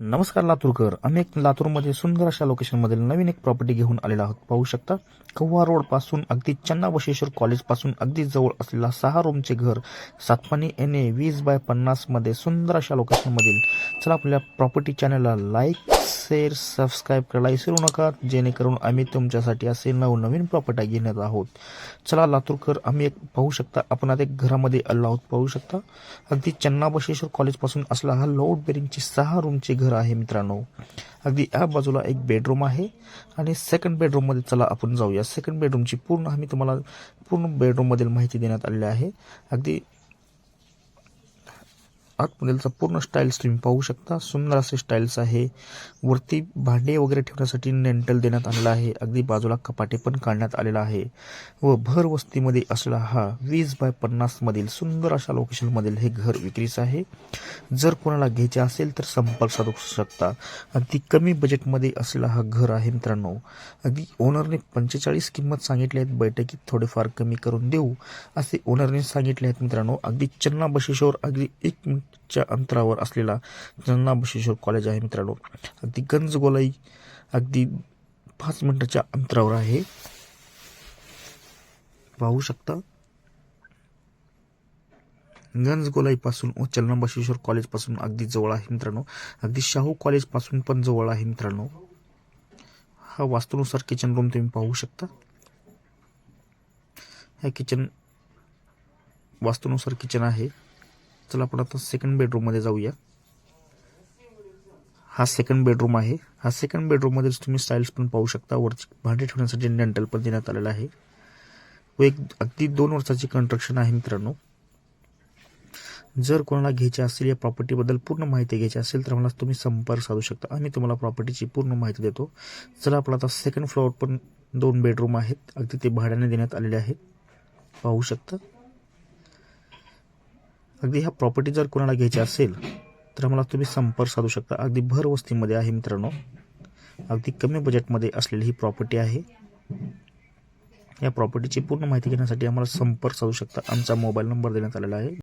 नमस्कार लातूरकर. आम्ही एक लातूरमध्ये सुंदर अशा लोकेशनमधील नवीन एक प्रॉपर्टी घेऊन आलेला आहोत. पाहू शकता कव्हा रोडपासून अगदी चन्ना कॉलेजपासून कॉलेजपासून अगदी जवळ असलेला सहा रूमचे घर सातपाणी एन ए वीस बाय पन्नासमध्ये सुंदर अशा लोकेशनमधील चला आपल्या प्रॉपर्टी चॅनलला लाईक शेअर सबस्क्राईब करायला विसरू नका. जेणेकरून आम्ही तुमच्यासाठी असे नवनवीन प्रॉपर्टी घेण्यात आहोत. चला लातूरकर आम्ही एक पाहू शकता. आपण आता एक घरामध्ये आलो आहोत पाहू शकता. अगदी चन्ना बशेश्वर कॉलेजपासून असला हा लोड बेरिंगचे सहा रूमचे घर आहे मित्रांनो. अगदी या बाजूला एक बेडरूम आहे. आणि सेकंड बेडरूममध्ये चला आपण जाऊया. सेकंड बेडरूमची पूर्ण आम्ही तुम्हाला पूर्ण बेडरूममधील माहिती देण्यात आलेली आहे. अगदी आतमधीलचा पूर्ण स्टाईल्स तुम्ही पाहू शकता. सुंदर असे स्टाईल्स आहे. वरती भांडे वगैरे ठेवण्यासाठी नेंटल देण्यात आलेला आहे. अगदी बाजूला कपाटे पण काढण्यात आलेला आहे. व भर वस्तीमध्ये असलेला हा वीस बाय पन्नासमधील सुंदर अशा लोकेशनमधील हे घर विक्रीस आहे. जर कोणाला घ्यायचे असेल तर संपर्क साधू शकता. अगदी कमी बजेटमध्ये असलेला हा घर आहे मित्रांनो. अगदी ओनरने पंचेचाळीस किंमत सांगितली आहेत. बैठकीत थोडेफार कमी करून देऊ. असे ओनरने सांगितले आहेत मित्रांनो. अगदी चन्ना बशेश्वर अगदी एक च्या अंतरावर असलेला जन्ना बशेश्वर कॉलेज आहे मित्रांनो. अगदी गंजगोलाई अगदी पाच मिनटाच्या अंतरावर आहे. पाहू शकता. गंजगोलाईपासून व चलना बशेश्वर कॉलेजपासून अगदी जवळ आहे मित्रांनो. अगदी शाहू कॉलेजपासून पण जवळ आहे मित्रांनो. हा वास्तूनुसार किचन रूम तुम्ही पाहू शकता. ह्या किचन वास्तूनुसार किचन आहे. चला आपण आता सेकंड बेडरूममध्ये जाऊया. हा सेकंड बेडरूम आहे. हा सेकंड बेडरूममध्ये तुम्ही स्टाईल्स पण पाहू शकता. वरची भांडे ठेवण्यासाठी डेंटल पण देण्यात आलेला आहे. व एक अगदी दोन वर्षाची कन्स्ट्रक्शन आहे मित्रांनो. जर कोणाला घ्यायचे असेल या प्रॉपर्टीबद्दल पूर्ण माहिती घ्यायची असेल तर मला तुम्ही संपर्क साधू शकता आम्ही तुम्हाला प्रॉपर्टीची पूर्ण माहिती देतो. चला आपण आता सेकंड फ्लोअर पण दोन बेडरूम आहेत. अगदी ते भाड्याने देण्यात आलेले आहेत. पाहू शकता. अगदी ह्या प्रॉपर्टी जर कोणाला घ्यायची असेल तर मला तुम्ही संपर्क साधू शकता. अगदी भर वस्तीमध्ये आहे मित्रांनो. अगदी कमी बजेटमध्ये असलेली ही प्रॉपर्टी आहे. या प्रॉपर्टीची पूर्ण माहिती घेण्यासाठी आम्हाला संपर्क साधू शकता. आमचा मोबाईल नंबर देण्यात आलेला आहे.